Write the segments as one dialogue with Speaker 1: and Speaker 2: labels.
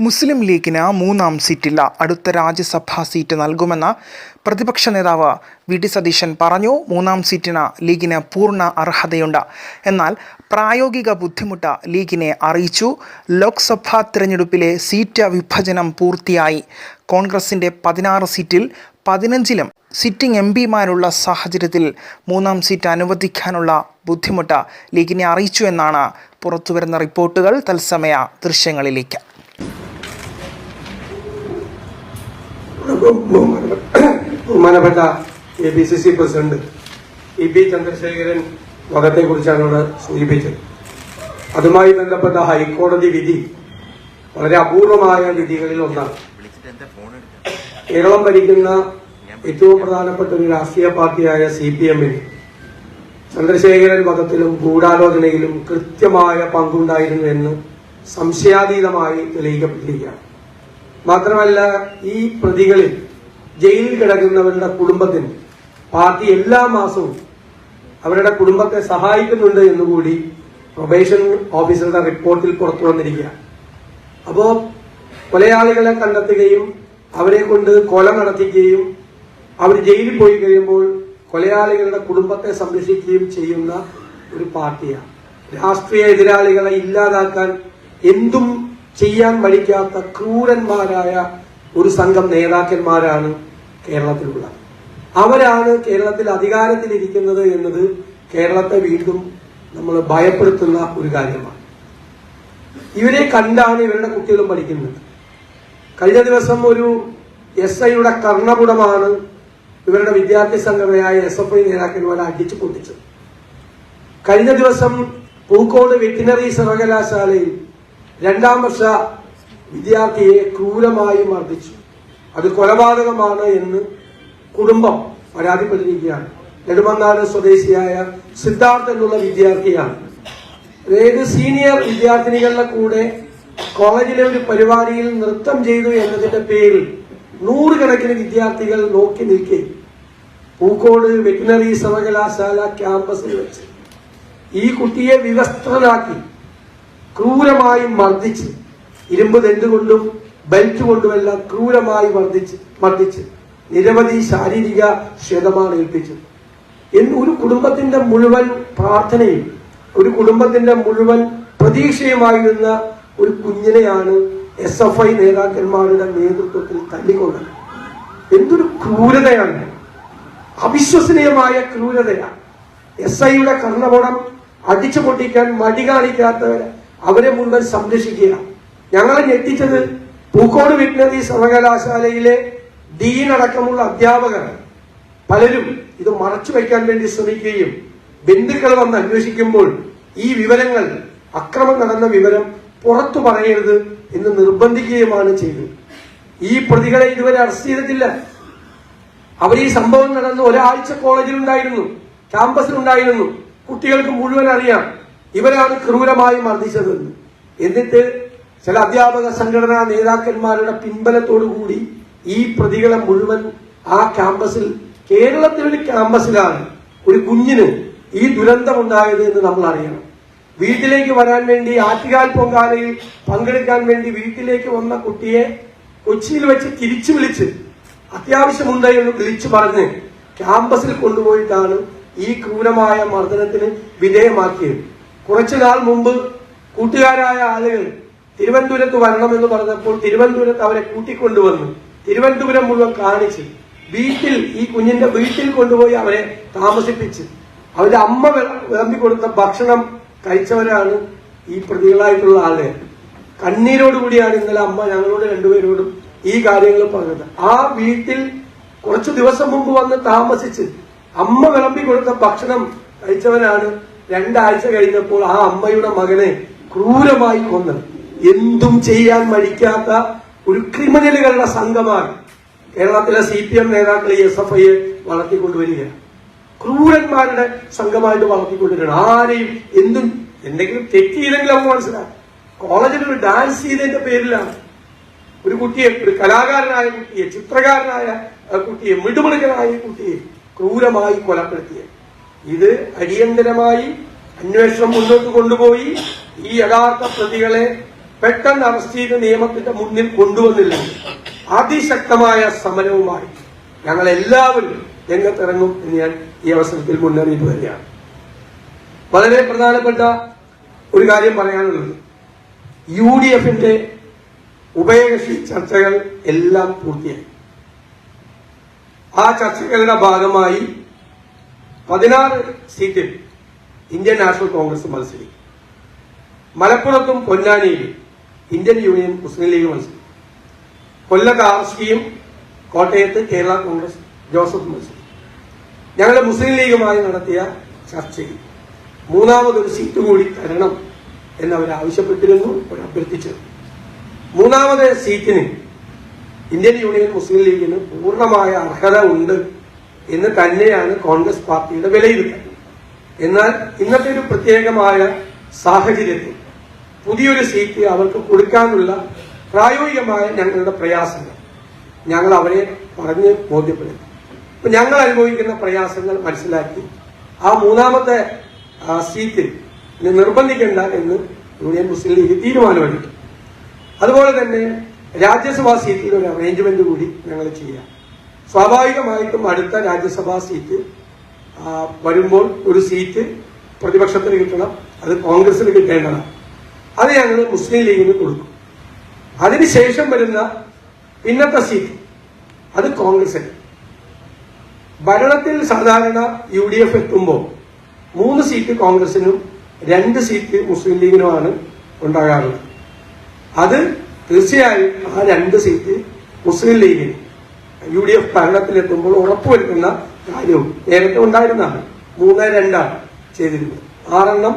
Speaker 1: മുസ്ലിം ലീഗിന് മൂന്നാം സീറ്റില്ല. അടുത്ത രാജ്യസഭാ സീറ്റ് നൽകുമെന്ന് പ്രതിപക്ഷ നേതാവ് വി. ഡി. സതീശൻ പറഞ്ഞു. മൂന്നാം സീറ്റിന് ലീഗിന് പൂർണ അർഹതയുണ്ട്. എന്നാൽ പ്രായോഗിക ബുദ്ധിമുട്ട് ലീഗിനെ അറിയിച്ചു. ലോക്സഭാ തിരഞ്ഞെടുപ്പിലെ സീറ്റ് വിഭജനം പൂർത്തിയായി. കോൺഗ്രസിന്റെ പതിനാറ് സീറ്റിൽ പതിനഞ്ചിലും സിറ്റിംഗ് എം പിമാരുള്ള സാഹചര്യത്തിൽ മൂന്നാം സീറ്റ് അനുവദിക്കാനുള്ള ബുദ്ധിമുട്ട് ലീഗിനെ അറിയിച്ചു എന്നാണ് പുറത്തുവരുന്ന റിപ്പോർട്ടുകൾ. തത്സമയ ദൃശ്യങ്ങളിലേക്ക്.
Speaker 2: ബഹുമാനപ്പെട്ട A B C C president E P Chandrasekharan വധത്തെ കുറിച്ചാണ് ഇവിടെ സൂചിപ്പിച്ചത്. അതുമായി ബന്ധപ്പെട്ട ഹൈക്കോടതി വിധി വളരെ അപൂർവമായ വിധികളിൽ ഒന്നാണ്. കേരളം ഭരിക്കുന്ന ഏറ്റവും പ്രധാനപ്പെട്ട ഒരു രാഷ്ട്രീയ പാർട്ടിയായ സി പി എമ്മിന് ചന്ദ്രശേഖരൻ വധത്തിലും ഗൂഢാലോചനയിലും കൃത്യമായ പങ്കുണ്ടായിരുന്നു എന്ന് സംശയാതീതമായി തെളിയിക്കപ്പെട്ടിരിക്കുകയാണ്. മാത്രമല്ല ഈ പ്രതികളിൽ ജയിലിൽ കിടക്കുന്നവരുടെ കുടുംബത്തിന് പാർട്ടി എല്ലാ മാസവും അവരുടെ കുടുംബത്തെ സഹായിക്കുന്നുണ്ട് എന്നുകൂടി പ്രൊബേഷൻ ഓഫീസറുടെ റിപ്പോർട്ടിൽ പുറത്തു വന്നിരിക്കുക അപ്പോ കൊലയാളികളെ കണ്ടെത്തുകയും അവരെ കൊണ്ട് കൊല നടത്തിക്കുകയും അവർ ജയിലിൽ പോയി കഴിയുമ്പോൾ കൊലയാളികളുടെ കുടുംബത്തെ സംരക്ഷിക്കുകയും ചെയ്യുന്ന ഒരു പാർട്ടിയാണ്. രാഷ്ട്രീയ എതിരാളികളെ ഇല്ലാതാക്കാൻ എന്തും ചെയ്യാൻ മടിക്കാത്ത ക്രൂരന്മാരായ ഒരു സംഘം നേതാക്കന്മാരാണ് കേരളത്തിലുള്ളത്. അവരാണ് കേരളത്തിൽ അധികാരത്തിലിരിക്കുന്നത് എന്നത് കേരളത്തെ വീണ്ടും നമ്മൾ ഭയപ്പെടുത്തുന്ന ഒരു കാര്യമാണ്. ഇവരെ കണ്ടാണ് ഇവരുടെ കുട്ടികളും പഠിക്കുന്നത്. കഴിഞ്ഞ ദിവസം ഒരു എസ് ഐയുടെ കർണപുടമാണ് ഇവരുടെ വിദ്യാർത്ഥി സംഘടനയായ എസ് എഫ് ഐ നേതാക്കന്മാരെ അടിച്ചു പൊട്ടിച്ചത്. കഴിഞ്ഞ ദിവസം പൂക്കോട് വെറ്റിനറി സർവകലാശാലയിൽ രണ്ടാം വർഷ വിദ്യാർത്ഥിയെ ക്രൂരമായി മർദ്ദിച്ചു. അത് കൊലപാതകമാണ് എന്ന് കുടുംബം പരാതിപ്പെട്ടിരിക്കുകയാണ്. നെടുമങ്ങാട് സ്വദേശിയായ സിദ്ധാർത്ഥ് എന്നുള്ള വിദ്യാർത്ഥിയാണ്. അതായത് സീനിയർ വിദ്യാർത്ഥിനികളുടെ കൂടെ കോളേജിലെ ഒരു പരിപാടിയിൽ നൃത്തം ചെയ്തു എന്നതിന്റെ പേരിൽ നൂറുകണക്കിന് വിദ്യാർത്ഥികൾ നോക്കി നിൽക്കെ. പൂക്കോട് വെറ്റിനറി സർവകലാശാല ക്യാമ്പസിൽ വെച്ച്. ഈ കുട്ടിയെ വിവസ്ത്രനാക്കി. ക്രൂരമായി മർദ്ദിച്ച് ഇരുമ്പ് തെണ്ടുകൊണ്ടും ബെൽറ്റ് കൊണ്ടുമെല്ലാം ക്രൂരമായി മർദ്ദിച്ച് മർദ്ദിച്ച് നിരവധി ശാരീരിക ക്ഷതമാണ് ഏൽപ്പിച്ചത്. എന്ന് ഒരു കുടുംബത്തിന്റെ മുഴുവൻ പ്രാർത്ഥനയും ഒരു കുടുംബത്തിന്റെ മുഴുവൻ പ്രതീക്ഷയുമായിരുന്ന ഒരു കുഞ്ഞിനെയാണ് എസ് എഫ് ഐ നേതാക്കന്മാരുടെ നേതൃത്വത്തിൽ തല്ലിക്കൊണ്ടത് എന്തൊരു ക്രൂരതയാണ്. അവിശ്വസനീയമായ ക്രൂരതയാണ്. എസ് ഐയുടെ കർണപടം അടിച്ചു പൊട്ടിക്കാൻ മടി കാണിക്കാത്തവരെ അവരെ മുഴുവൻ സംരക്ഷിക്കുക. ഞങ്ങളെ ഞെട്ടിച്ചത് പൂക്കോട് വെറ്റിനറി സർവകലാശാലയിലെ ഡീൻ അടക്കമുള്ള അധ്യാപകർ പലരും ഇത് മറച്ചു വയ്ക്കാൻ വേണ്ടി ശ്രമിക്കുകയും ബന്ധുക്കൾ വന്ന് അന്വേഷിക്കുമ്പോൾ ഈ വിവരങ്ങൾ അക്രമം നടന്ന വിവരം പുറത്തു പറയരുത് എന്ന് നിർബന്ധിക്കുകയുമാണ് ചെയ്തത്. ഈ പ്രതികളെ ഇതുവരെ അറസ്റ്റ് ചെയ്തിട്ടില്ല. അവർ ഈ സംഭവം നടന്ന് ഒരാഴ്ച കോളേജിലുണ്ടായിരുന്നു ക്യാമ്പസിലുണ്ടായിരുന്നു. കുട്ടികൾക്ക് മുഴുവൻ അറിയാം. ഇവരാണ് ക്രൂരമായി മർദ്ദിച്ചതെന്ന് എന്നിട്ട് ചില അധ്യാപക സംഘടനാ നേതാക്കന്മാരുടെ പിൻബലത്തോടു കൂടി ഈ പ്രതികളെ മുഴുവൻ ആ ക്യാമ്പസിൽ കേരളത്തിലൊരു ക്യാമ്പസിലാണ് ഒരു കുഞ്ഞിന് ഈ ദുരന്തം ഉണ്ടായത് എന്ന് നമ്മൾ അറിയണം. വീട്ടിലേക്ക് വരാൻ വേണ്ടി ആറ്റുകാൽ പൊങ്കാലയിൽ പങ്കെടുക്കാൻ വേണ്ടി വീട്ടിലേക്ക് വന്ന കുട്ടിയെ കൊച്ചിയിൽ വെച്ച് തിരിച്ചു വിളിച്ച് അത്യാവശ്യമുണ്ട് എന്ന് വിളിച്ചു പറഞ്ഞ് ക്യാമ്പസിൽ കൊണ്ടുപോയിട്ടാണ് ഈ ക്രൂരമായ മർദ്ദനത്തിന് വിധേയമാക്കിയത്. കുറച്ചു നാൾ മുമ്പ് കൂട്ടുകാരായ ആളുകൾ തിരുവനന്തപുരത്ത് വരണമെന്ന് പറഞ്ഞപ്പോൾ തിരുവനന്തപുരത്ത് അവരെ കൂട്ടിക്കൊണ്ടുവന്നു. തിരുവനന്തപുരം മുഴുവൻ കാണിച്ച് വീട്ടിൽ ഈ കുഞ്ഞിന്റെ വീട്ടിൽ കൊണ്ടുപോയി അവരെ താമസിപ്പിച്ച്. അവരുടെ അമ്മ വിള- വിളമ്പി കൊടുത്ത ഭക്ഷണം കഴിച്ചവരാണ് ഈ പ്രതികളായിട്ടുള്ള ആളുകൾ. കണ്ണീരോടുകൂടിയാണ് ഇന്നലെ അമ്മ ഞങ്ങളോട് രണ്ടുപേരോടും ഈ കാര്യങ്ങൾ പറഞ്ഞത്. ആ വീട്ടിൽ കുറച്ചു ദിവസം മുമ്പ് വന്ന് താമസിച്ച് അമ്മ വിളമ്പി കൊടുത്ത ഭക്ഷണം കഴിച്ചവനാണ് രണ്ടാഴ്ച കഴിഞ്ഞപ്പോൾ ആ അമ്മയുടെ മകനെ ക്രൂരമായി കൊന്ന്. എന്തും ചെയ്യാൻ മടിക്കാത്ത ഒരു ക്രിമിനലുകളുടെ സംഘമാണ് കേരളത്തിലെ സി പി എം നേതാക്കൾ എസ് എഫ് ഐയെ വളർത്തിക്കൊണ്ടുവരികയാണ്. ക്രൂരന്മാരുടെ സംഘമായിട്ട് വളർത്തിക്കൊണ്ടിരിക്കണം ആരെയും എന്തും എന്തെങ്കിലും തെറ്റ് ചെയ്തെങ്കിലും നമുക്ക് മനസ്സിലാക്കാം. കോളേജിൽ ഒരു ഡാൻസ് ചെയ്തതിന്റെ പേരിലാണ്. ഒരു കുട്ടിയെ ഒരു കലാകാരനായ കുട്ടിയെ ചിത്രകാരനായ കുട്ടിയെ മിടുമിടുക്കനായ കുട്ടിയെ ക്രൂരമായി കൊലപ്പെടുത്തിയത്. ഇത് അടിയന്തരമായി അന്വേഷണം മുന്നോട്ട് കൊണ്ടുപോയി. ഈ യഥാർത്ഥ പ്രതികളെ പെട്ടെന്ന് അറസ്റ്റ് ചെയ്ത് നിയമത്തിന്റെ മുന്നിൽ കൊണ്ടുവന്നില്ലെങ്കിൽ അതിശക്തമായ സമരവുമായി ഞങ്ങൾ എല്ലാവരും രംഗത്തിറങ്ങും എന്ന് ഞാൻ ഈ അവസരത്തിൽ മുന്നറിയിപ്പ് തരികയാണ്. വളരെ പ്രധാനപ്പെട്ട ഒരു കാര്യം പറയാനുള്ളത്. യു ഡി എഫിന്റെ ഉഭയകക്ഷി ചർച്ചകൾ എല്ലാം പൂർത്തിയായി. ആ ചർച്ചകളുടെ ഭാഗമായി പതിനാറ് സീറ്റിൽ ഇന്ത്യൻ നാഷണൽ കോൺഗ്രസ് മത്സരിക്കും. മലപ്പുറത്തും പൊന്നാനിയിലും ഇന്ത്യൻ യൂണിയൻ മുസ്ലിം ലീഗ് മത്സരിക്കും. കൊല്ലത്ത് ആർ എസ് പിയും കോട്ടയത്ത് കേരള കോൺഗ്രസ് ജോസഫ് മത്സരിക്കും. ഞങ്ങൾ മുസ്ലിം ലീഗുമായി നടത്തിയ ചർച്ചയിൽ മൂന്നാമതൊരു സീറ്റ് കൂടി തരണം എന്നവർ ആവശ്യപ്പെട്ടിരുന്നു അവർ അഭ്യർത്ഥിച്ചിരുന്നു. മൂന്നാമത് സീറ്റിന് ഇന്ത്യൻ യൂണിയൻ മുസ്ലിം ലീഗിന് പൂർണമായ അർഹത ഉണ്ട് എന്ന് തന്നെയാണ് കോൺഗ്രസ് പാർട്ടിയുടെ വിലയിരുത്തൽ എന്നാൽ ഇന്നത്തെ ഒരു പ്രത്യേകമായ സാഹചര്യത്തിൽ പുതിയൊരു സീറ്റ് അവർക്ക് കൊടുക്കാനുള്ള പ്രായോഗികമായ ഞങ്ങളുടെ പ്രയാസങ്ങൾ ഞങ്ങൾ അവരെ പറഞ്ഞ് ബോധ്യപ്പെടുത്തി. അപ്പൊ ഞങ്ങൾ അനുഭവിക്കുന്ന പ്രയാസങ്ങൾ മനസ്സിലാക്കി ആ മൂന്നാമത്തെ സീറ്റിൽ നിർബന്ധിക്കേണ്ട എന്ന് യൂണിയൻ മുസ്ലിം ലീഗ് തീരുമാനമെടുത്തു. അതുപോലെ തന്നെ രാജ്യസഭാ സീറ്റിൽ ഒരു അറേഞ്ച്മെന്റ് കൂടി ഞങ്ങൾ ചെയ്യാം. സ്വാഭാവികമായിട്ടും അടുത്ത രാജ്യസഭാ സീറ്റ് വരുമ്പോൾ ഒരു സീറ്റ് പ്രതിപക്ഷത്തിന് കിട്ടണം അത് കോൺഗ്രസിന് കിട്ടേണ്ടതാണ്. അത് ഞങ്ങൾ മുസ്ലിം ലീഗിന് കൊടുക്കും. അതിനുശേഷം വരുന്ന പിന്നത്തെ സീറ്റ് അത് കോൺഗ്രസിന്. ഭരണത്തിൽ സാധാരണ യു ഡി എഫ് എത്തുമ്പോൾ മൂന്ന് സീറ്റ് കോൺഗ്രസിനും രണ്ട് സീറ്റ് മുസ്ലിം ലീഗിനുമാണ് ഉണ്ടാകാറുള്ളത്. അത് തീർച്ചയായും ആ രണ്ട് സീറ്റ് മുസ്ലിം ലീഗിന്. യു ഡി എഫ് ഭരണത്തിലെത്തുമ്പോൾ ഉറപ്പുവരുത്തുന്ന കാര്യവും നേരത്തെ ഉണ്ടായിരുന്നതാണ് മൂന്ന് രണ്ടാണ് ചെയ്തിരുന്നത് ആറെണ്ണം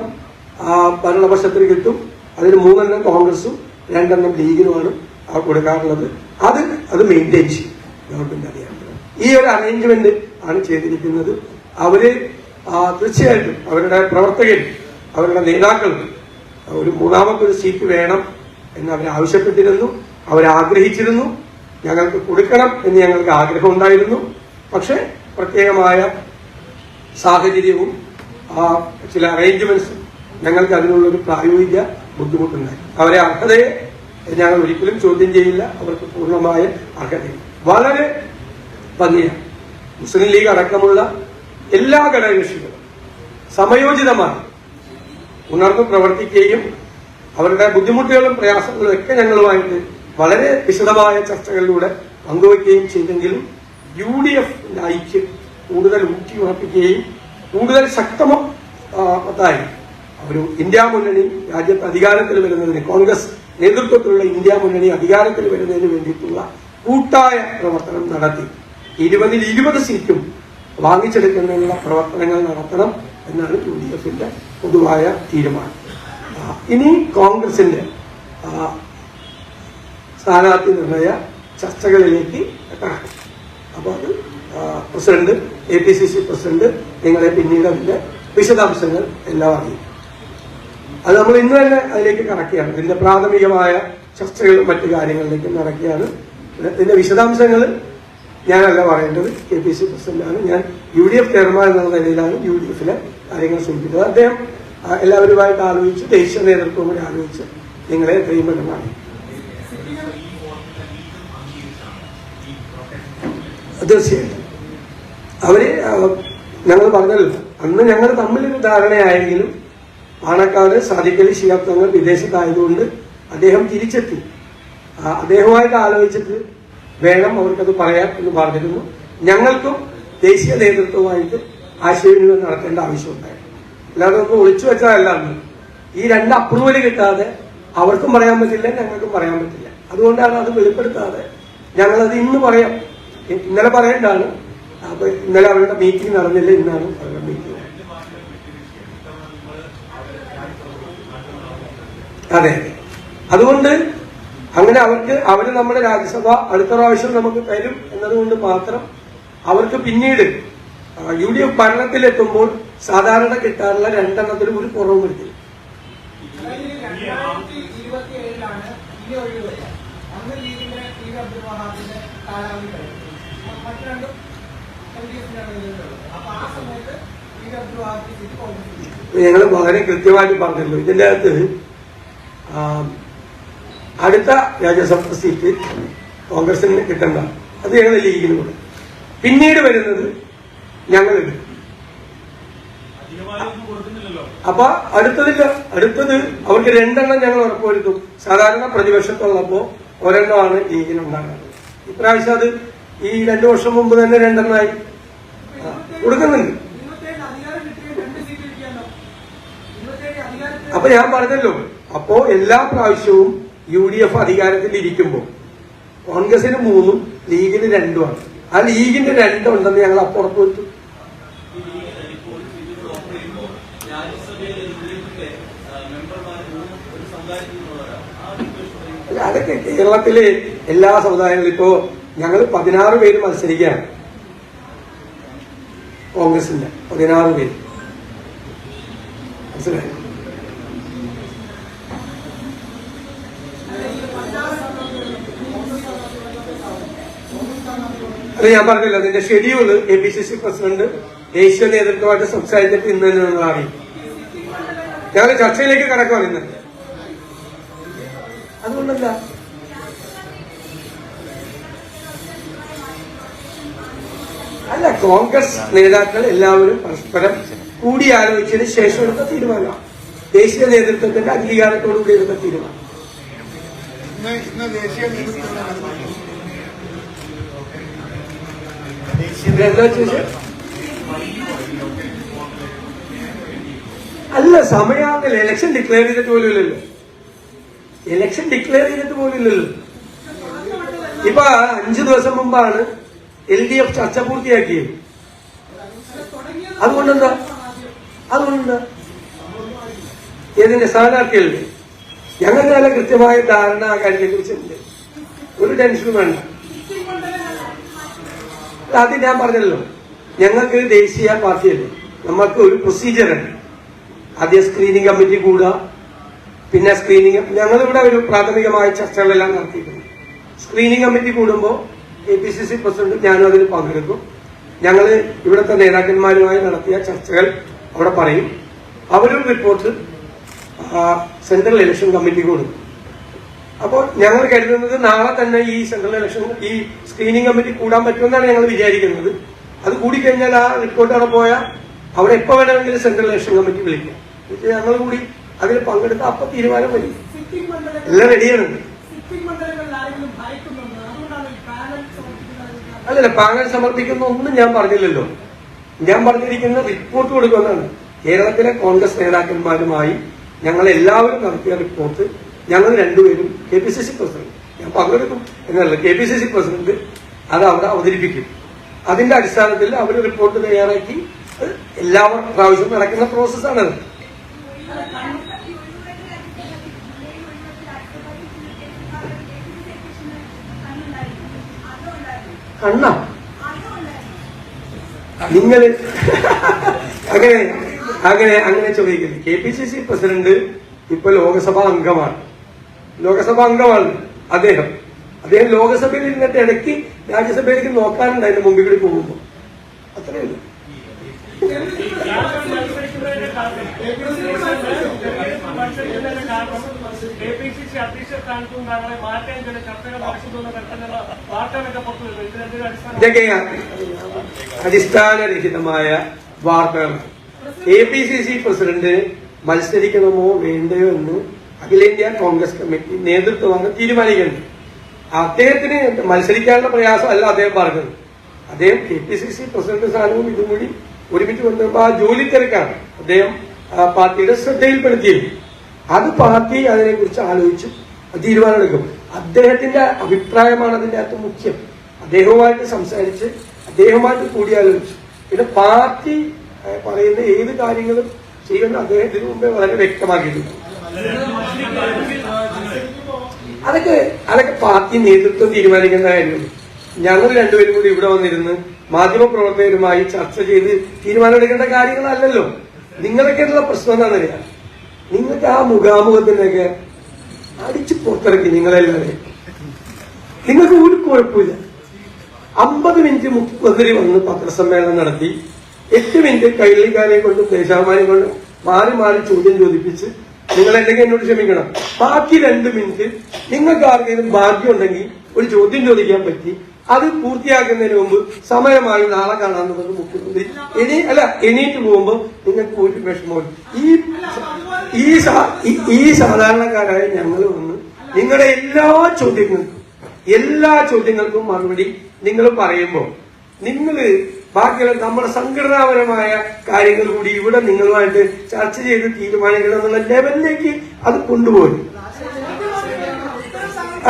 Speaker 2: ഭരണപക്ഷത്തിന് കിട്ടും. അതിൽ മൂന്നെണ്ണം കോൺഗ്രസും രണ്ടെണ്ണം ലീഗിനുമാണ് കൊടുക്കാറുള്ളത്. അത് അത് മെയിന്റെയിൻ ചെയ്യും. ഗവൺമെന്റ് അറിയാം ഈ ഒരു അറേഞ്ച്മെന്റ് ആണ് ചെയ്തിരിക്കുന്നത്. അവർ തീർച്ചയായിട്ടും അവരുടെ പ്രവർത്തകർ അവരുടെ നേതാക്കൾ ഒരു മൂന്നാമത്തെ ഒരു സീറ്റ് വേണം എന്ന് അവർ ആവശ്യപ്പെട്ടിരുന്നു. അവർ ആഗ്രഹിച്ചിരുന്നു ഞങ്ങൾക്ക് കൊടുക്കണം എന്ന് ഞങ്ങൾക്ക് ആഗ്രഹം ഉണ്ടായിരുന്നു പക്ഷെ പ്രത്യേകമായ സാഹചര്യവും ആ, ചില അറേഞ്ച്മെന്റ്സും ഞങ്ങൾക്ക് അതിനുള്ളൊരു പ്രായോഗിക ബുദ്ധിമുട്ടുണ്ടായി. അവരെ അർഹതയെ ഞങ്ങൾ ഒരിക്കലും ചോദ്യം ചെയ്യില്ല. അവർക്ക് പൂർണമായ അർഹത വളരെ ഭംഗിയാണ്. മുസ്ലിം ലീഗ് അടക്കമുള്ള എല്ലാ ഘടകകക്ഷികളും സമയോചിതമായി ഉണർന്ന് പ്രവർത്തിക്കുകയും അവരുടെ ബുദ്ധിമുട്ടുകളും പ്രയാസങ്ങളും ഒക്കെ ഞങ്ങളുമായിട്ട് വളരെ വിശദമായ ചർച്ചകളിലൂടെ പങ്കുവയ്ക്കുകയും ചെയ്തെങ്കിലും യു ഡി എഫിന്റെ ഐക്യം കൂടുതൽ ഊട്ടി ഉറപ്പിക്കുകയും കൂടുതൽ ശക്തമായി ഒരു ഇന്ത്യ മുന്നണി രാജ്യത്ത് അധികാരത്തിൽ വരുന്നതിന് കോൺഗ്രസ് നേതൃത്വത്തിലുള്ള ഇന്ത്യ മുന്നണി അധികാരത്തിൽ വരുന്നതിന് വേണ്ടിയിട്ടുള്ള കൂട്ടായ പ്രവർത്തനം നടത്തി. ഇരുപതിൽ ഇരുപത് സീറ്റും വാങ്ങിച്ചെടുക്കുന്നതിനുള്ള പ്രവർത്തനങ്ങൾ നടത്തണം എന്നാണ് യു ഡി എഫിന്റെ പൊതുവായ തീരുമാനം. ഇനി കോൺഗ്രസിന്റെ സ്ഥാനാർത്ഥി നിർണയ ചർച്ചകളിലേക്ക് കടക്കും അപ്പോൾ അത് president A P C C president നിങ്ങളെ പിന്നീട് അതിന്റെ വിശദാംശങ്ങൾ എല്ലാം അറിയിക്കും. അത് നമ്മൾ ഇന്ന് തന്നെ അതിലേക്ക് കടക്കുകയാണ്. ഇതിന്റെ പ്രാഥമികമായ ചർച്ചകളും മറ്റു കാര്യങ്ങളിലേക്കും നടക്കുകയാണ്. ഇതിന്റെ വിശദാംശങ്ങൾ ഞാനല്ല പറയേണ്ടത്. കെ പി സി പ്രസിഡന്റാണ്. ഞാൻ യു ഡി എഫ് ചെയർമാൻ എന്നുള്ള നിലയിലാണ് യു ഡി എഫിലെ കാര്യങ്ങൾ സൂചിപ്പിക്കുന്നത്. അദ്ദേഹം എല്ലാവരുമായിട്ട് ആലോചിച്ച് ദേശീയ നേതൃത്വം കൂടി ആലോചിച്ച് നിങ്ങളെ എത്രയും പെട്ടെന്ന് അറിയിക്കും തീർച്ചയായിട്ടും. അവർ ഞങ്ങൾ പറഞ്ഞല്ലോ. അന്ന് ഞങ്ങൾ തമ്മിലൊരു ധാരണയായെങ്കിലും പാണക്കാട് സാധിക്കലി ശിഹാബ് വിദേശത്തായതുകൊണ്ട് അദ്ദേഹം തിരിച്ചെത്തി. അദ്ദേഹവുമായിട്ട് ആലോചിച്ചിട്ട് വേണം അവർക്കത് പറയാൻ എന്ന് പറഞ്ഞിരുന്നു. ഞങ്ങൾക്കും ദേശീയ നേതൃത്വമായിട്ട് ആശയവിനിമയം നടത്തേണ്ട ആവശ്യമുണ്ടായിരുന്നു അല്ലാതെ ഒന്ന് ഒളിച്ചു വെച്ചതല്ല ഈ രണ്ട് അപ്രൂവൽ കിട്ടാതെ അവർക്കും പറയാൻ പറ്റില്ല ഞങ്ങൾക്കും പറയാൻ പറ്റില്ല. അതുകൊണ്ടാണ് അത് വെളിപ്പെടുത്താതെ ഞങ്ങളത് ഇന്ന് പറയാം. ഇന്നലെ പറയേണ്ടതാണ് അപ്പൊ ഇന്നലെ അവരുടെ മീറ്റിംഗ് നടന്നില്ല ഇന്നാണ് അവരുടെ മീറ്റിംഗ് അതെ അതുകൊണ്ട് അങ്ങനെ അവർക്ക് അവർ നമ്മുടെ രാജ്യസഭ അടുത്ത പ്രാവശ്യം നമുക്ക് തരും എന്നതുകൊണ്ട് മാത്രം അവർക്ക് പിന്നീട് യു ഡി എഫ് ഭരണത്തിലെത്തുമ്പോൾ സാധാരണ കിട്ടാറുള്ള രണ്ടെണ്ണത്തിലും ഒരു കുറവും വരുത്തില്ല
Speaker 3: വഹാബിന്റെ കാലാവധി മറ്റു രണ്ടും എൽ ഡി എഫിനാണ് നിലവിലുള്ളത് അപ്പൊ ആ സമയത്ത് സീറ്റ് കോൺഗ്രസ്
Speaker 2: ഞങ്ങൾ വളരെ കൃത്യമായിട്ട് പറഞ്ഞല്ലോ. ഇതിന്റെ അകത്ത് ആ, അടുത്ത രാജ്യസഭ സീറ്റ് കോൺഗ്രസിന് കിട്ടണ്ട. അത് ഞങ്ങൾ ലീഗിന് കൊടുക്കും പിന്നീട് വരുന്നത് ഞങ്ങൾ അപ്പൊ അടുത്തതില്ല അടുത്തത് അവർക്ക് രണ്ടെണ്ണം ഞങ്ങൾ ഉറപ്പുവരുത്തും. സാധാരണ പ്രതിപക്ഷത്തുള്ളപ്പോ ഒരെണ്ണമാണ് ലീഗിനുണ്ടാകുന്നത് ഇപ്രാവശ്യം അത് ഈ രണ്ടു വർഷം മുമ്പ് തന്നെ രണ്ടെണ്ണമായി കൊടുക്കുന്നുണ്ട്. അപ്പൊ ഞാൻ പറഞ്ഞല്ലോ അപ്പോ എല്ലാ പ്രാവശ്യവും യു ഡി എഫ് അധികാരത്തിൽ ഇരിക്കുമ്പോൾ കോൺഗ്രസിന് മൂന്നും ലീഗിന് രണ്ടുമാണ് ആ ലീഗിന്റെ രണ്ടുണ്ടെന്ന് ഞങ്ങൾ അപ്പുറത്ത് വെച്ചു. അതൊക്കെ കേരളത്തിലെ എല്ലാ സമുദായങ്ങളും ഇപ്പോ ഞങ്ങൾ പതിനാറ് പേര് മത്സരിക്കുകയാണ്. കോൺഗ്രസിന്റെ പതിനാറ് പേര്. മനസ്സിലായോ? അത് ഞാൻ പറഞ്ഞില്ല അതിന്റെ schedule A P C C president ദേശീയ നേതൃത്വമായിട്ട് സംസാരിച്ചിട്ട് ഇന്ന് തന്നെ നിങ്ങൾ അറിയും. ഞങ്ങൾ ചർച്ചയിലേക്ക് കടക്കുവാണ് ഇന്ന് അതുകൊണ്ടല്ല അല്ല കോൺഗ്രസ് നേതാക്കൾ എല്ലാവരും പരസ്പരം കൂടിയാലോചിച്ചതിന് ശേഷം എടുത്ത തീരുമാനമാണ്. ദേശീയ നേതൃത്വത്തിന്റെ അംഗീകാരത്തോടുകൂടി എടുത്ത തീരുമാനം. അല്ല സമയാണല്ലോ ഇലക്ഷൻ ഡിക്ലെയർ ചെയ്തിട്ട് പോലുമില്ലല്ലോ എലക്ഷൻ ഇലക്ഷൻ ഡിക്ലെയർ ചെയ്തിട്ട് പോലുമില്ലല്ലോ ഇപ്പൊ അഞ്ചു ദിവസം മുമ്പാണ് എൽ ഡി എഫ് ചർച്ച പൂർത്തിയാക്കി. അതുകൊണ്ടെന്താ? അതുകൊണ്ടെന്താ? ഏതിന്റെ സ്ഥാനാർത്ഥികളുടെ ഞങ്ങൾക്ക് നല്ല കൃത്യമായ ധാരണ ആ കാര്യത്തെ കുറിച്ചുണ്ട് ഒരു ടെൻഷനും വേണ്ട. അത് ഞാൻ പറഞ്ഞല്ലോ ഞങ്ങൾക്ക് ദേശീയ പാർട്ടിയല്ലേ. നമ്മൾക്ക് ഒരു പ്രൊസീജിയറുണ്ട് ആദ്യം സ്ക്രീനിങ് കമ്മിറ്റി കൂടുക പിന്നെ സ്ക്രീനിങ് ഞങ്ങളിവിടെ ഒരു പ്രാഥമികമായ ചർച്ചകളെല്ലാം നടത്തിയിട്ടുണ്ട്. സ്ക്രീനിങ് കമ്മിറ്റി കൂടുമ്പോൾ A P C C president ഞാനും അതിൽ പങ്കെടുക്കും. ഞങ്ങൾ ഇവിടുത്തെ നേതാക്കന്മാരുമായി നടത്തിയ ചർച്ചകൾ അവിടെ പറയും. അവരും റിപ്പോർട്ട് സെൻട്രൽ ഇലക്ഷൻ കമ്മിറ്റി കൊടുക്കും. അപ്പോൾ ഞങ്ങൾ കരുതുന്നത് നാളെ തന്നെ ഈ സെൻട്രൽ ഇലക്ഷൻ ഈ സ്ക്രീനിങ് കമ്മിറ്റി കൂടാൻ പറ്റുമെന്നാണ് ഞങ്ങൾ വിചാരിക്കുന്നത്. അത് കൂടിക്കഴിഞ്ഞാൽ ആ റിപ്പോർട്ട് അവിടെ പോയാൽ അവിടെ എപ്പോൾ വേണമെങ്കിലും സെൻട്രൽ ഇലക്ഷൻ കമ്മിറ്റി വിളിക്കാം. ഞങ്ങൾ കൂടി അതിൽ പങ്കെടുത്ത് അപ്പൊ തീരുമാനം വരും. എല്ലാം റെഡിയാണ്
Speaker 3: സിറ്റിംഗ് മണ്ഡലങ്ങളിൽ ആരെങ്കിലും ഭയക്കുന്നുണ്ട് അതുകൊണ്ടാണ് ഈ പാനൽ സമർപ്പിക്കുന്നത്
Speaker 2: അല്ലല്ല പാനൽ സമർപ്പിക്കുന്ന ഒന്നും ഞാൻ പറഞ്ഞില്ലല്ലോ. ഞാൻ പറഞ്ഞിരിക്കുന്ന റിപ്പോർട്ട് കൊടുക്കുമെന്നാണ്. കേരളത്തിലെ കോൺഗ്രസ് നേതാക്കന്മാരുമായി ഞങ്ങൾ എല്ലാവരും നടത്തിയ റിപ്പോർട്ട് ഞങ്ങൾ രണ്ടുപേരും K P C C president. ഞാൻ പങ്കെടുക്കും എന്നല്ല K P C C president അത് അവിടെ അവതരിപ്പിക്കും. അതിന്റെ അടിസ്ഥാനത്തിൽ അവർ റിപ്പോർട്ട് തയ്യാറാക്കി. എല്ലാ പ്രാവശ്യവും നടക്കുന്ന പ്രോസസ്സാണത് കണ്ണ. നിങ്ങൾ അങ്ങനെ അങ്ങനെ അങ്ങനെ ചോദിക്കരുത് K P C C president ഇപ്പൊ ലോകസഭാ അംഗമാണ്. ലോകസഭാ അംഗമാണ് അദ്ദേഹം. അദ്ദേഹം ലോകസഭയിൽ ഇരുന്നിട്ട് ഇടയ്ക്ക് രാജ്യസഭയിലേക്ക് നോക്കാനുണ്ട് അതിന്റെ മുമ്പിൽ കൂടി പോകുമ്പോൾ അത്രയേ ഉള്ളൂ.
Speaker 4: കെ പി സി സി അധ്യക്ഷ സ്ഥാനത്ത് താങ്കളെ മാറ്റാൻ ചില ചർച്ചകൾ നടക്കുന്നുവെന്ന തരത്തിലുള്ള വാർത്തകളൊക്കെ പുറത്തു വരുന്നു ഇതിനെന്തൊരു അടിസ്ഥാനം
Speaker 2: അടിസ്ഥാനരഹിതമായ വാർത്തകളാണ് A P C C president മത്സരിക്കണമോ വേണ്ടയോ എന്ന് അഖിലേന്ത്യാ കോൺഗ്രസ് കമ്മിറ്റി നേതൃത്വമാണ് തീരുമാനിക്കുന്നത് അദ്ദേഹത്തിന് മത്സരിക്കാനുള്ള പ്രയാസമല്ല അദ്ദേഹം പറഞ്ഞത്. അദ്ദേഹം K P C C president സ്ഥാനവും ഇതും കൂടി ഒരുമിച്ച് വന്നപ്പോൾ ആ ജോലി തിരക്കാണ്. അദ്ദേഹം ആ, പാർട്ടിയുടെ ശ്രദ്ധയിൽപ്പെടുത്തിയത് അത് പാർട്ടി അതിനെക്കുറിച്ച് ആലോചിച്ച് തീരുമാനമെടുക്കും. അദ്ദേഹത്തിന്റെ അഭിപ്രായമാണ് അതിന്റെ അകത്ത് മുഖ്യം. അദ്ദേഹവുമായിട്ട് സംസാരിച്ച് അദ്ദേഹവുമായിട്ട് കൂടിയാലോചിച്ചു. പിന്നെ പാർട്ടി പറയുന്ന ഏത് കാര്യങ്ങളും ചെയ്യുമെന്ന് അദ്ദേഹത്തിന് മുമ്പേ വളരെ വ്യക്തമാക്കിയിട്ടുണ്ട്. അതൊക്കെ അതൊക്കെ പാർട്ടി നേതൃത്വം തീരുമാനിക്കുന്ന കാര്യമാണ് ഞങ്ങൾ രണ്ടുപേരും കൂടി ഇവിടെ വന്നിരുന്ന് മാധ്യമപ്രവർത്തകരുമായി ചർച്ച ചെയ്ത് തീരുമാനമെടുക്കേണ്ട കാര്യങ്ങളല്ലല്ലോ. നിങ്ങളൊക്കെയുള്ള പ്രശ്നം എന്താണെന്നറിയാം നിങ്ങൾക്ക് ആ മുഖാമുഖത്തിനൊക്കെ അടിച്ചു പുറത്തിറക്കി നിങ്ങളെല്ലാവരെയും. നിങ്ങൾക്ക് ഒരു കുഴപ്പമില്ല. അമ്പത് മിനിറ്റ് മുഖ്യമന്ത്രി വന്ന് പത്രസമ്മേളനം നടത്തി എട്ട് മിനിറ്റ് കൈള്ളിക്കാരെ കൊണ്ടും ദേശാഭിമാനെ കൊണ്ടും മാറി മാറി ചോദ്യം ചോദിപ്പിച്ച് നിങ്ങൾ എന്തെങ്കിലും എന്നോട് ക്ഷമിക്കണം. ബാക്കി രണ്ട് മിനിറ്റ് നിങ്ങൾക്ക് ആർക്കെങ്കിലും ഭാഗ്യമുണ്ടെങ്കിൽ ഒരു ചോദ്യം ചോദിക്കാൻ പറ്റി അത് പൂർത്തിയാക്കുന്നതിന് മുമ്പ് സമയമായി നാളെ കാണാമെന്ന് പറഞ്ഞ് മുഖ്യമന്ത്രി ഇനി അല്ല എണീറ്റ് പോകുമ്പോൾ നിങ്ങൾക്ക് ഒരു വിഷമം ഈ ഈ ഈ സാധാരണക്കാരായ ഞങ്ങൾ വന്ന് നിങ്ങളുടെ എല്ലാ ചോദ്യങ്ങൾക്കും എല്ലാ ചോദ്യങ്ങൾക്കും മറുപടി നിങ്ങൾ പറയുമ്പോൾ നിങ്ങൾ ബാക്കിയുള്ള നമ്മുടെ സംഘടനാപരമായ കാര്യങ്ങൾ കൂടി ഇവിടെ നിങ്ങളുമായിട്ട് ചർച്ച ചെയ്ത് തീരുമാനിക്കണം എന്നുള്ള ലെവലിലേക്ക് അത് കൊണ്ടുപോയി.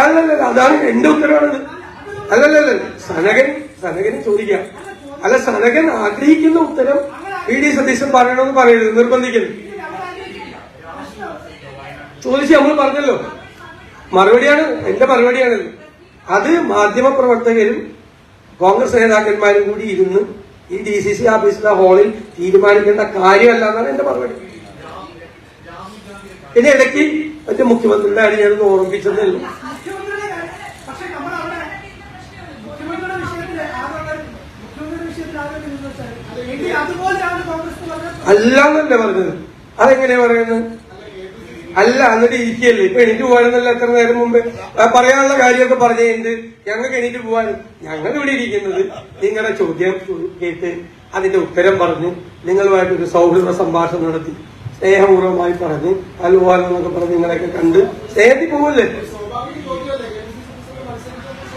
Speaker 2: അല്ലല്ല അതാണ് എന്റെ ഉത്തരവാണത്. അല്ലല്ലല്ല സനകൻ സനകന് ചോദിക്കാം. അല്ല സനകൻ ആഗ്രഹിക്കുന്ന ഉത്തരം വി ഡി സതീശൻ പറയണമെന്ന് പറയരുത് നിർബന്ധിക്കുന്നു ചോദിച്ചു നമ്മൾ പറഞ്ഞല്ലോ. മറുപടിയാണ് എന്റെ മറുപടിയാണ് അത് മാധ്യമപ്രവർത്തകരും കോൺഗ്രസ് നേതാക്കന്മാരും കൂടി ഇരുന്ന് ഈ ഡി സി സി ഓഫീസിലെ ഹാളിൽ തീരുമാനിക്കേണ്ട കാര്യമല്ല എന്നാണ് എന്റെ മറുപടി. പിന്നെ ഇടയ്ക്ക് മറ്റേ മുഖ്യമന്ത്രിയുടെ കാര്യം ഓർമ്മിപ്പിച്ചതേ ഉള്ളൂ
Speaker 3: മുഖ്യമന്ത്രിയുടെ കാര്യം- പക്ഷേ നമ്മൾ അവിടെ മുഖ്യമന്ത്രിയുടെ വിഷയത്തിൽ ആരോപണം മുഖ്യമന്ത്രിയുടെ വിഷയത്തിൽ ആരോപണം എന്ന് കോൺഗ്രസ് പറഞ്ഞത്?
Speaker 2: അതെങ്ങനെയാ പറയുന്നത്? അല്ല എന്നിട്ട് ഇരിക്കല്ലേ ഇപ്പൊ എനിക്ക് പോകാനെന്നല്ല എത്ര നേരം മുമ്പ്? പറയാനുള്ള കാര്യമൊക്കെ പറഞ്ഞു കഴിഞ്ഞിട്ട് ഞങ്ങൾക്ക് എണീറ്റ് പോവാൻ ഞങ്ങൾ ഇവിടെ ഇരിക്കുന്നത് നിങ്ങളുടെ ചോദ്യം കേട്ട് അതിന്റെ ഉത്തരം പറഞ്ഞു നിങ്ങളുമായിട്ട് ഒരു സൗഹൃദ സംഭാഷണം നടത്തി സ്നേഹപൂർവമായി പറഞ്ഞ് അതുപോലെ എന്നൊക്കെ പറഞ്ഞ് നിങ്ങളെയൊക്കെ കണ്ട് സ്നേഹത്തിൽ പോകല്ലേ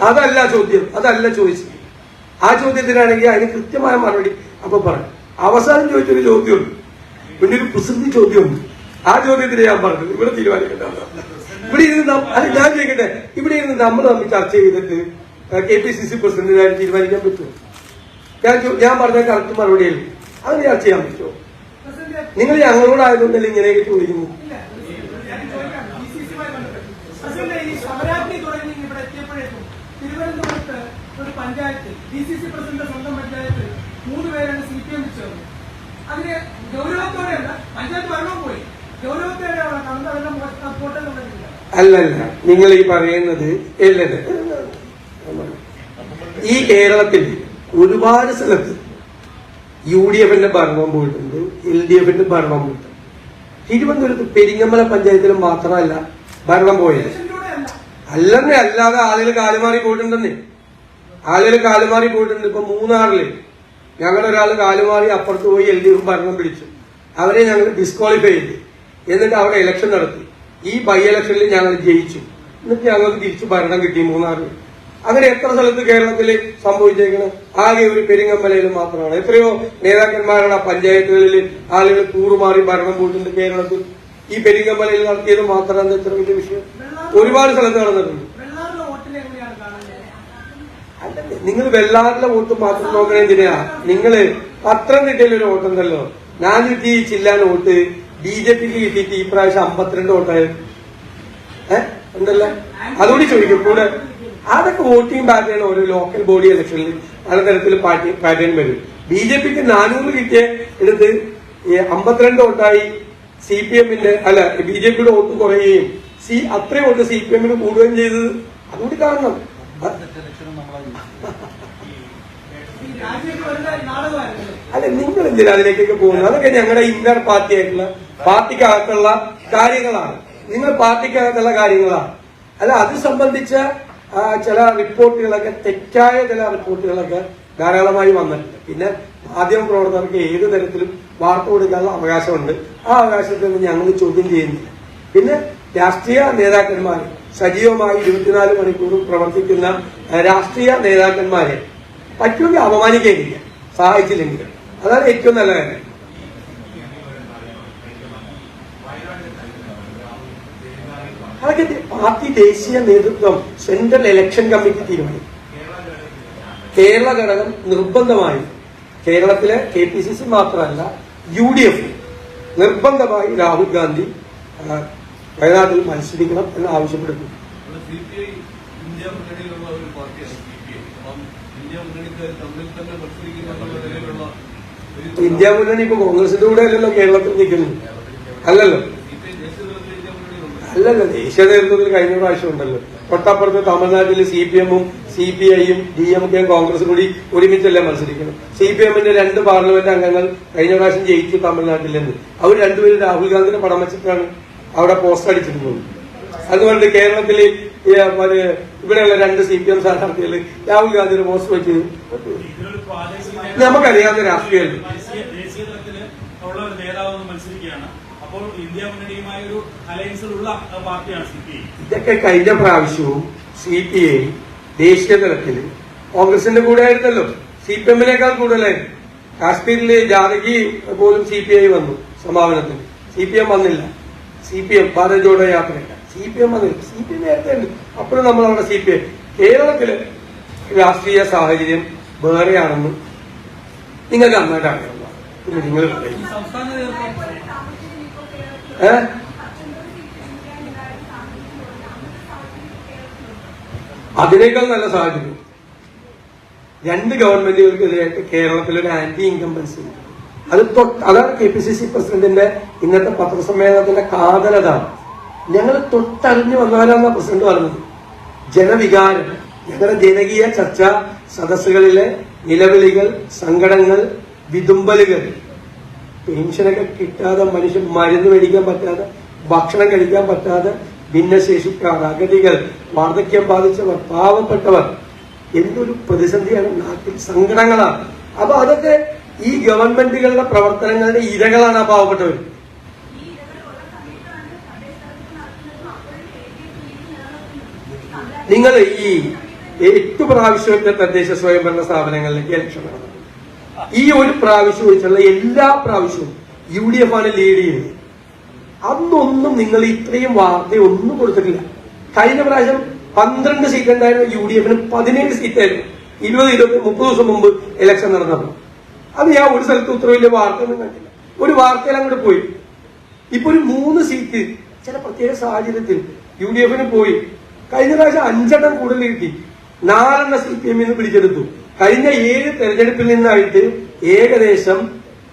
Speaker 2: അതല്ല ചോദ്യം അതല്ല ചോദിച്ചത്. ആ ചോദ്യത്തിനാണെങ്കിൽ അതിന് കൃത്യമായ മറുപടി അപ്പൊ പറഞ്ഞു അവസാനം ചോദിച്ചൊരു ചോദ്യമുണ്ട്. പിന്നെ ഒരു പ്രസിദ്ധി ചോദ്യമുണ്ട്. ആ ചോദ്യത്തിന് ഞാൻ പറഞ്ഞത് ഇവിടെ തീരുമാനിക്കണ്ട ഇവിടെ ഇരുന്ന് അല്ല ഞാൻ ചോദിക്കട്ടെ. ഇവിടെ ഇരുന്ന് നമ്മൾ തമ്മിൽ ചർച്ച ചെയ്തിട്ട് കെ പി സി സി പ്രസിഡന്റിനായിട്ട് തീരുമാനിക്കാൻ പറ്റുമോ? ഞാൻ ഞാൻ പറഞ്ഞ കറക്റ്റ് മറുപടിയല്ലേ? അത് ചർച്ച ചെയ്യാൻ പറ്റുമോ? നിങ്ങൾ ഞങ്ങളോടായതുകൊണ്ടല്ലേ ഇങ്ങനെയൊക്കെ ചോദിക്കുന്നു
Speaker 3: ഒരു panchayat D C C president സ്വന്തം പഞ്ചായത്ത് മൂന്ന് പേരാണ് സി പി എം ചേർന്നത് അതിന് ഗൗരവത്തോടെയല്ല പഞ്ചായത്ത് ഭരണം പോയി. ഗൗരവത്തോടെയാണ് എന്നുള്ളതില്ല
Speaker 2: അല്ലല്ല നിങ്ങൾ ഈ പറയുന്നത് അല്ലല്ല ഈ കേരളത്തിൽ ഒരുപാട് സ്ഥലത്ത് യു ഡി എഫിന്റെ ഭരണം പോയിട്ടുണ്ട് എൽ ഡി എഫിന്റെ ഭരണം പോയിട്ടുണ്ട്. തിരുവനന്തപുരത്ത് പെരിങ്ങമല പഞ്ചായത്തിൽ മാത്രമല്ല ഭരണം പോയത്. അല്ലെന്നേ അല്ലാതെ ആളുകൾ കാലുമാറി പോയിട്ടുണ്ടെന്നേ. ആളുകൾ കാലുമാറി പോയിട്ടുണ്ട് ഇപ്പൊ മൂന്നാറിൽ. ഞങ്ങളൊരാൾ കാലുമാറി അപ്പുറത്ത് പോയി എൽ ഡി എഫ് ഭരണം പിടിച്ചു. അവരെ ഞങ്ങൾ ഡിസ്ക്വാളിഫൈ ചെയ്തു. എന്നിട്ട് അവിടെ ഇലക്ഷൻ നടത്തി. ഈ ബൈ ഇലക്ഷനിൽ ഞങ്ങൾ ജയിച്ചു. എന്നിട്ട് ഞങ്ങൾക്ക് തിരിച്ചു ഭരണം കിട്ടി മൂന്നാറിൽ അങ്ങനെ എത്ര സ്ഥലത്ത് കേരളത്തിൽ സംഭവിച്ചേക്കണം? ആകെ ഒരു പെരിങ്ങമ്പലയിൽ മാത്രമാണ്. എത്രയോ നേതാക്കന്മാരുടെ പഞ്ചായത്തുകളിൽ ആളുകൾ കൂറുമാറി ഭരണം പോയിട്ടുണ്ട് കേരളത്തിൽ. ഈ പെരിങ്ങമ്പലയിൽ നടത്തിയത് മാത്രമാണ് എത്ര വലിയ വിഷയം? ഒരുപാട് സ്ഥലത്ത് നടന്നിട്ടുണ്ട്. നിങ്ങൾ വെള്ളാറിലെ വോട്ട് മാത്രം നോക്കണേ എന്തിനാ? നിങ്ങൾ പത്തനംതിട്ടയിൽ ഒരു വോട്ടുണ്ടല്ലോ നാനൂറ്റി ചില്ലാൻ വോട്ട് ബി ജെ പിക്ക് കിട്ടിയിട്ട് ഈ പ്രാവശ്യം അമ്പത്തിരണ്ട് വോട്ടായി. ഏഹ് ഉണ്ടല്ലേ? അതുകൂടി ചോദിക്കും കൂടെ. അതൊക്കെ വോട്ടിംഗ് പാറ്റേൺ ഓരോ ലോക്കൽ ബോഡി ഇലക്ഷനിൽ പലതരത്തിൽ പാർട്ടി പാറ്റേൺ വരും. ബി ജെ പിക്ക് നാനൂറ് കിട്ടിയ എടുത്ത് അമ്പത്തിരണ്ട് വോട്ടായി. സി പി എമ്മിന്റെ അല്ല ബി ജെ പിയുടെ വോട്ട് കുറയുകയും സി അത്രയും വോട്ട് സി പി എമ്മിന് കൂടുകയും ചെയ്തത്. അതുകൂടി കാണണം അ-
Speaker 3: ഈ രാജ്യത്ത് വരുന്ന നാടകമായിരുന്നു
Speaker 2: അല്ല നിങ്ങൾ എന്തിനാ അതിലേക്കൊക്കെ പോകുന്നത്? അതൊക്കെ ഞങ്ങളുടെ ഇന്നർ പാർട്ടി ആയിട്ടുള്ള പാർട്ടിക്കകത്തുള്ള കാര്യങ്ങളാണ്. നിങ്ങൾ പാർട്ടിക്കകത്തുള്ള കാര്യങ്ങളാണ്. അല്ല അത് സംബന്ധിച്ച ചില റിപ്പോർട്ടുകളൊക്കെ തെറ്റായ ചില റിപ്പോർട്ടുകളൊക്കെ ധാരാളമായി വന്നിട്ടുണ്ട്. പിന്നെ മാധ്യമ പ്രവർത്തകർക്ക് ഏത് തരത്തിലും വാർത്ത കൊടുക്കാനുള്ള അവകാശമുണ്ട്. ആ അവകാശത്തിൽ നിന്ന് ഞങ്ങൾ ചോദ്യം ചെയ്യുന്നില്ല. പിന്നെ രാഷ്ട്രീയ നേതാക്കന്മാർ സജീവമായി ഇരുപത്തിനാല് മണിക്കൂറും പ്രവർത്തിക്കുന്ന രാഷ്ട്രീയ നേതാക്കന്മാരെ പറ്റുമെങ്കിൽ അപമാനിക്കുകയില്ല സഹായിച്ചില്ലെങ്കിൽ അതാണ് ഏറ്റവും നല്ല കാര്യം. അതൊക്കെ പാർട്ടി ദേശീയ നേതൃത്വം സെൻട്രൽ ഇലക്ഷൻ കമ്മിറ്റി തീരുമാനിക്കും കേരള ഘടകം നിർബന്ധമായി കേരളത്തിലെ കെ പി സി സി മാത്രമല്ല യു ഡി എഫ് നിർബന്ധമായി രാഹുൽ ഗാന്ധി വയനാട്ടിൽ മത്സരിക്കണം എന്ന് ആവശ്യപ്പെടുന്നു
Speaker 5: സി പി ഐ ഇന്ത്യ മുന്നണിയിലുള്ള ഒരു പാർട്ടിയാണ് സി പി ഐ അപ്പം ഇന്ത്യ മുന്നണിക്കാർ
Speaker 2: ഇന്ത്യ മുന്നണി ഇപ്പൊ കോൺഗ്രസിന്റെ കൂടെ അല്ലല്ലോ കേരളത്തിൽ നിൽക്കുന്നു. അല്ലല്ലോ. അല്ലല്ലോ ദേശീയ നേതൃത്വത്തിൽ കഴിഞ്ഞ പ്രാവശ്യം ഉണ്ടല്ലോ. തൊട്ടപ്പുറത്ത് തമിഴ്നാട്ടിൽ സി പി എമ്മും സി പി ഐയും ഡി എം കെയും കോൺഗ്രസും കൂടി ഒരുമിച്ചല്ലേ മത്സരിക്കണം സി പി എമ്മിന്റെ രണ്ട് പാർലമെന്റ് അംഗങ്ങൾ കഴിഞ്ഞ പ്രാവശ്യം ജയിച്ചു തമിഴ്നാട്ടിൽ നിന്ന് അവർ രണ്ടുപേരും രാഹുൽ ഗാന്ധിനെ പടം വെച്ചിട്ടാണ് അവിടെ പോസ്റ്റ് അടിച്ചിട്ടുള്ളത് അതുകൊണ്ട് കേരളത്തിൽ ഇവിടെയുള്ള രണ്ട് സി പി എം സ്ഥാനാർത്ഥികൾ രാഹുൽ ഗാന്ധിയുടെ പോസ്റ്റ് വെച്ച് നമുക്കറിയാവുന്ന
Speaker 6: സി
Speaker 2: ഇതൊക്കെ കഴിഞ്ഞ പ്രാവശ്യവും സി പി ഐ ദേശീയ തലത്തിൽ കോൺഗ്രസിന്റെ കൂടെ ആയിരുന്നല്ലോ. സി പി എമ്മിനേക്കാൾ കൂടുതലായിരുന്നു കാശ്മീരിലെ ജാനകി പോലും സി പി ഐ വന്നു സമാപനത്തിന്. സി പി എം വന്നില്ല. C P M Bharat Jodo യാത്രയില്ല C P M അത് സി പി എം നേരത്തെ ഉണ്ട് അപ്പോഴും നമ്മളവിടെ സി പി എം കേരളത്തിലെ രാഷ്ട്രീയ സാഹചര്യം വേറെയാണെന്ന് നിങ്ങൾക്ക് നന്നായിട്ട് അറിയാം. നിങ്ങൾ അതിനേക്കാൾ നല്ല സാഹചര്യം. രണ്ട് ഗവൺമെന്റുകൾക്കെതിരായിട്ട് കേരളത്തിൽ ഒരു ആന്റി ഇൻകംബൻസി അത് അതാണ് കെ പി സി സി പ്രസിഡന്റിന്റെ ഇന്നത്തെ പത്രസമ്മേളനത്തിന്റെ കാതലതാണ് ഞങ്ങൾ തൊട്ടറിഞ്ഞു വന്നാലാണ് പ്രസിഡന്റ് പറഞ്ഞത്. ജനവികാരം ഞങ്ങളുടെ ജനകീയ ചർച്ച സദസ്സുകളിലെ നിലവിളികൾ സങ്കടങ്ങൾ വിതുമ്പലുകൾ. പെൻഷനൊക്കെ കിട്ടാതെ മനുഷ്യൻ മരുന്ന് മേടിക്കാൻ പറ്റാതെ ഭക്ഷണം കഴിക്കാൻ പറ്റാതെ ഭിന്നശേഷിക്കാർ അഗതികൾ വാർദ്ധക്യം ബാധിച്ചവർ പാവപ്പെട്ടവർ. എന്തൊരു പ്രതിസന്ധിയാണ് നാട്ടിൽ സങ്കടങ്ങളാണ്. അപ്പൊ അതൊക്കെ ഈ ഗവൺമെന്റുകളുടെ പ്രവർത്തനങ്ങളുടെ ഇരകളാണ് ആ പാവപ്പെട്ടവർ നിങ്ങൾ ഈ എട്ട് പ്രാവശ്യത്തെ തദ്ദേശ സ്വയംഭരണ സ്ഥാപനങ്ങളിലേക്ക് ഇലക്ഷൻ നടന്നു. ഈ ഒരു പ്രാവശ്യം ഒഴിച്ചുള്ള എല്ലാ പ്രാവശ്യവും യു ഡി എഫ് ആണ് ലീഡ് ചെയ്യുന്നത്. അന്നൊന്നും നിങ്ങൾ ഇത്രയും വാർത്തയൊന്നും കൊടുത്തിട്ടില്ല. കഴിഞ്ഞ പ്രാവശ്യം പന്ത്രണ്ട് സീറ്റ് ഉണ്ടായിരുന്ന യു ഡി എഫിന് പതിനേഴ് സീറ്റായിരുന്നു ഇരുപത് ഇരുപത്തി മുപ്പത് ദിവസം മുമ്പ് ഇലക്ഷൻ നടന്നപ്പോൾ അത് ഞാൻ ഒരു സ്ഥലത്ത് ഉത്തരവില്ല വാർത്തയൊന്നും കണ്ടില്ല. ഒരു വാർത്തയിൽ അങ്ങോട്ട് പോയി. ഇപ്പൊ ഒരു മൂന്ന് സീറ്റ് ചില പ്രത്യേക സാഹചര്യത്തിൽ യു ഡി എഫിന് പോയി. കഴിഞ്ഞ പ്രാവശ്യം അഞ്ചെണ്ണം കൂടുതൽ കിട്ടി. നാലെണ്ണം സി പി എമ്മിൽ നിന്ന് പിടിച്ചെടുത്തു. കഴിഞ്ഞ ഏഴ് തെരഞ്ഞെടുപ്പിൽ നിന്നായിട്ട് ഏകദേശം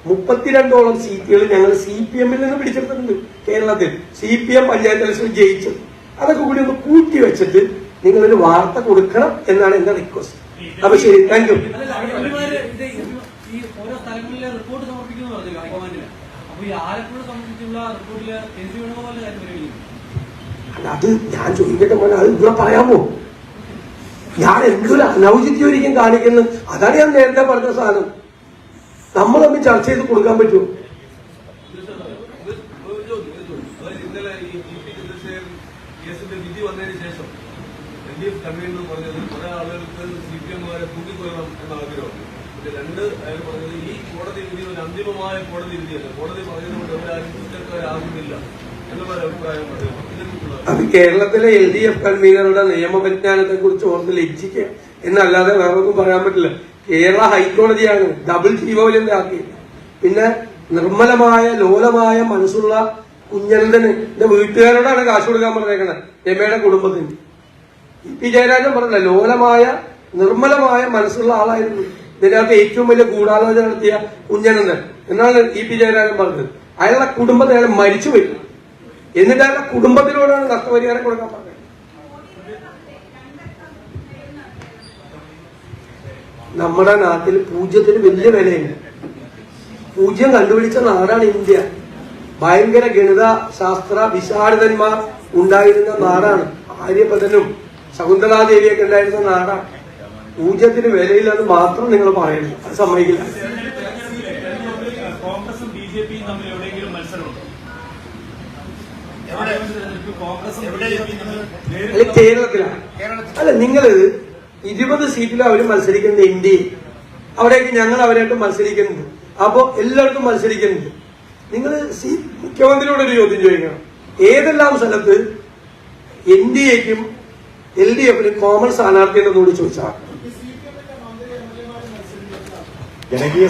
Speaker 2: മുപ്പത്തിരണ്ടോളം സീറ്റുകൾ ഞങ്ങൾ സി പി എമ്മിൽ നിന്ന് പിടിച്ചെടുത്തിട്ടുണ്ട് കേരളത്തിൽ. C P M panchayat election ജയിച്ചത്. അതൊക്കെ കൂടി ഒന്ന് കൂട്ടി വെച്ചിട്ട് നിങ്ങളൊരു വാർത്ത കൊടുക്കണം എന്നാണ് എന്റെ റിക്വസ്റ്റ് അപ്പൊ ശരി താങ്ക് യു
Speaker 6: റിപ്പോർട്ട് സമർപ്പിക്കുന്നു പറഞ്ഞു ഹൈക്കമാൻഡിന്? അപ്പൊ ഈ ആലപ്പുഴ സംബന്ധിച്ചുള്ള റിപ്പോർട്ടിൽ കെ സി വേണുഗോപാലിന്റെ കാര്യം പരിഗണിക്കുന്നു
Speaker 2: അത് ഞാൻ ചോദിക്കട്ടെ മോനെ അത് ഇവിടെ പറയാമോ? ഞാൻ എന്തൊരു അനൗചിത്യം ഒരിക്കലും കാണിക്കുന്നു? അതാണ് ഞാൻ നേരത്തെ പറഞ്ഞ സാധനം. നമ്മൾ തമ്മിൽ ചർച്ച ചെയ്ത് കൊടുക്കാൻ പറ്റുമോ?
Speaker 5: രണ്ട് പറഞ്ഞത് ഈ കോടതി വിധി ഒരു അന്തിമമായ കോടതി വിധിയല്ല. കോടതി പറഞ്ഞതുകൊണ്ട് അവരാരും കുറ്റക്കാരാകുന്നില്ല
Speaker 2: അത് കേരളത്തിലെ എൽ ഡി എഫ് കൺവീനറുടെ നിയമപരിജ്ഞാനത്തെ കുറിച്ച് ഓർത്ത് ലജ്ജിക്കുക. എന്നല്ലാതെ വേറെ ഒന്നും പറയാൻ പറ്റില്ല. കേരള ഹൈക്കോടതിയാണ് ഡബിൾ ജീവോലം ആക്കിയത് പിന്നെ നിർമ്മലമായ ലോലമായ മനസ്സുള്ള കുഞ്ഞനന്തന് എന്റെ വീട്ടുകാരോടാണ് കാശ് കൊടുക്കാൻ പറഞ്ഞേക്കണത് രമയുടെ കുടുംബത്തിന്. പി ജയരാജൻ പറഞ്ഞില്ല ലോലമായ നിർമ്മലമായ മനസ്സുള്ള ആളായിരുന്നു. ഇതിനകത്ത് ഏറ്റവും വലിയ ഗൂഢാലോചന നടത്തിയ കുഞ്ഞനന്ദൻ. എന്നാണ് ഇ പി ജയരാജൻ പറഞ്ഞത്. അയാളുടെ കുടുംബത്തെ അയാൾ മരിച്ചുപോയി. എന്നിട്ട് അയാളുടെ കുടുംബത്തിനോടാണ് നഷ്ടപരിഹാരം കൊടുക്കാൻ പറഞ്ഞത്. നമ്മുടെ നാട്ടിൽ പൂജ്യത്തിന് വലിയ വിലയുണ്ട്. പൂജ്യം കണ്ടുപിടിച്ച നാടാണ് ഇന്ത്യ. ഭയങ്കര ഗണിത ശാസ്ത്ര വിശാരദന്മാർ ഉണ്ടായിരുന്ന നാടാണ്. ആര്യഭദനും ശകുന്തളാദേവിയൊക്കെ ഉണ്ടായിരുന്ന നാടാണ്. പൂജ്യത്തിന് വിലയില്ലെന്ന് മാത്രം നിങ്ങൾ പറയുന്നു. അത് സമ്മതിക്കില്ല
Speaker 6: കോൺഗ്രസും ബി ജെ പിയും തമ്മിൽ എവിടെയെങ്കിലും മത്സരമുണ്ടോ തെരഞ്ഞെടുപ്പിൽ കോൺഗ്രസും ബി ജെ പിയും തമ്മിൽ
Speaker 2: അല്ല കേരളത്തിലാണ്. അല്ല നിങ്ങൾ ഇരുപത് സീറ്റിലും അവർ മത്സരിക്കുന്നത് ഇന്ത്യയിൽ അവിടേക്ക് ഞങ്ങൾ അവരായിട്ട് മത്സരിക്കുന്നുണ്ട്. അപ്പോ എല്ലായിടത്തും മത്സരിക്കുന്നുണ്ട്. നിങ്ങൾ സി മുഖ്യമന്ത്രിയോട് ഒരു ചോദ്യം ചോദിക്കണം. ഏതെല്ലാം സ്ഥലത്ത് എൻ ഡി എക്കും എൽ ഡി എഫിനും കോമൺ സ്ഥാനാർത്ഥി എന്നോട് ചോദിച്ചാൽ
Speaker 7: ജനകീയ